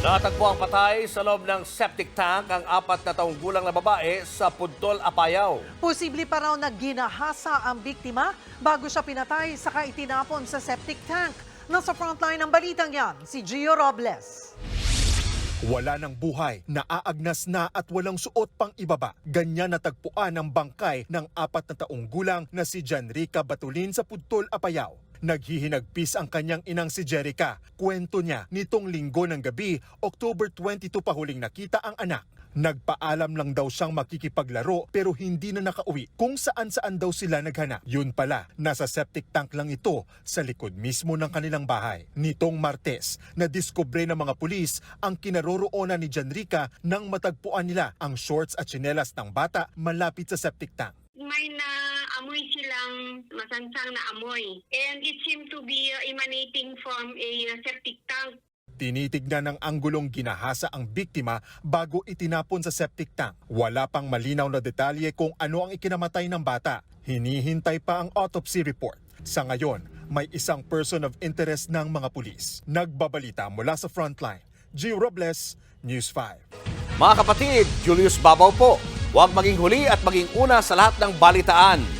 Natagpo ang patay sa loob ng septic tank ang apat na taong gulang na babae sa Puntol, Apayao. Posible pa raw na ginahasa ang biktima bago siya pinatay saka itinapon sa septic tank. Nasa frontline ng balitang yan, si Gio Robles. Wala ng buhay, naaagnas na at walang suot pang ibaba. Ganyan natagpuan ang bangkay ng apat na taong gulang na si Janrica Batulin sa Pudtol, Apayao. Naghihinagpis ang kanyang inang si Jerica. Kwento niya, nitong linggo ng gabi, October 22 pa huling nakita ang anak. Nagpaalam lang daw siyang makikipaglaro pero hindi na nakauwi kung saan saan daw sila naghanap. Yun pala, nasa septic tank lang ito sa likod mismo ng kanilang bahay. Nitong Martes, nadiskubre ng mga pulis ang kinaroroonan ni Janrica nang matagpuan nila ang shorts at tsinelas ng bata malapit sa septic tank. may naamoy silang masansang na amoy. And it seemed to be uh, emanating from a uh, septic tank. Tinitignan ng anggulong ginahasa ang biktima bago itinapon sa septic tank. Wala pang malinaw na detalye kung ano ang ikinamatay ng bata. Hinihintay pa ang autopsy report. Sa ngayon, may isang person of interest ng mga pulis. Nagbabalita mula sa frontline. Gio Robles, News 5. Mga kapatid, Julius Babaw po. Huwag maging huli at maging una sa lahat ng balitaan.